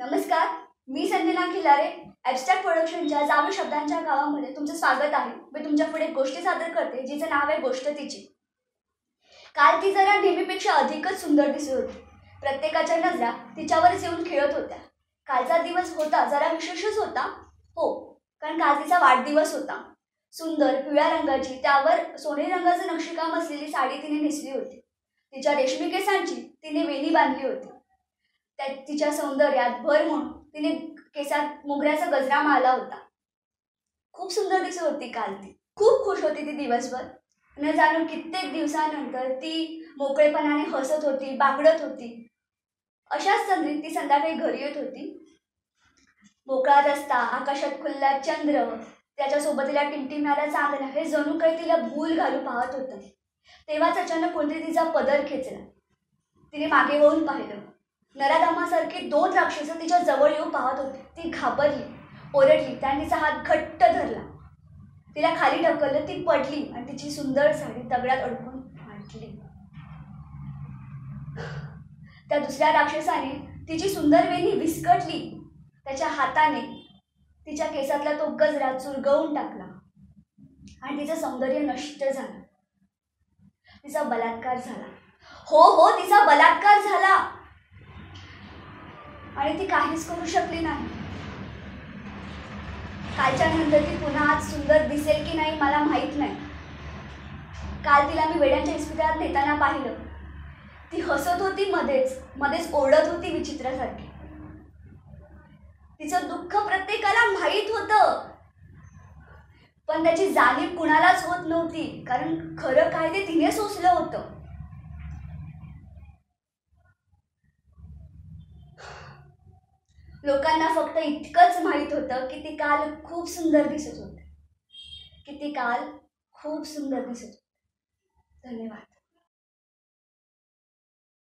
नमस्कार मी संजना खिलारे ॲबस्ट्रॅक्ट प्रोडक्शनच्या जाणू शब्दांच्या गावामध्ये तुमचं स्वागत आहे. मी तुमच्यापुढे एक गोष्टी सादर करते जिचं नाव आहे गोष्ट तिची. काल ती जरा नेहमीपेक्षा अधिकच सुंदर दिसत होती. प्रत्येकाच्या नजरा तिच्यावरच येऊन खेळत होत्या. कालचा दिवस होता जरा विशेषच होता. हो कारण काल तिचा वाढदिवस होता. सुंदर पिवळ्या रंगाची त्यावर सोनेरी रंगाचं नक्षीकाम असलेली साडी तिने नेसली होती. तिच्या रेशमी केसांची तिने वेणी बांधली होती. त्या तिच्या सौंदर्यात भर म्हणून तिने केसात मोगऱ्याचा गजरा मारला होता. खूप सुंदर दिसत होती काल ती. खूप खुश होती ती दिवसभर. न जाणून कित्येक दिवसानंतर ती मोकळेपणाने हसत होती बागडत होती. अशाच संधीत ती संध्याकाळी घरी येत होती. मोकळा रस्ता आकाशात खुल्ला चंद्र त्याच्यासोबत तिला टिमटिमणारा चांदणा हे जणू काही तिला भूल घालू पाहत होतं. तेव्हाच अचानक कोणतरी तिचा पदर खेचला. तिने मागे वळून पाहिलं. नराधामासारखी दोन राक्षस तिच्या जवळ येऊ पाहत होते. ती घाबरली ओरडली त्याने तिचा हात घट्ट धरला. तिला खाली ढकललं ती पडली आणि तिची सुंदर साडी दगडात अडकून फाटली. त्या दुसऱ्या राक्षसाने तिची सुंदर वेणी विस्कटली. त्याच्या हाताने तिच्या केसातला तो गजरा चुरगवून टाकला आणि तिचं सौंदर्य नष्ट झालं. तिचा बलात्कार झाला. हो हो तिचा बलात्कार झाला. आणि ती काहीच करू शकली नाही. कालच्या नंतर ती पुन्हा आज सुंदर दिसेल की नाही मला माहीत नाही. काल तिला मी वेड्यांच्या इस्पितळात नेताना पाहिलं. ती हसत होती मध्येच मध्येच ओरडत होती विचित्रासारखी. तिचं दुःख प्रत्येकाला माहीत होतं. पण त्याची जाणीव कुणालाच होत नव्हती कारण खरं काय ते तिने सोसलं होतं. लोकांना फक्त इतकंच माहीत होतं की ती काल खूप सुंदर दिसत होते. की ती काल खूप सुंदर दिसत होते. धन्यवाद.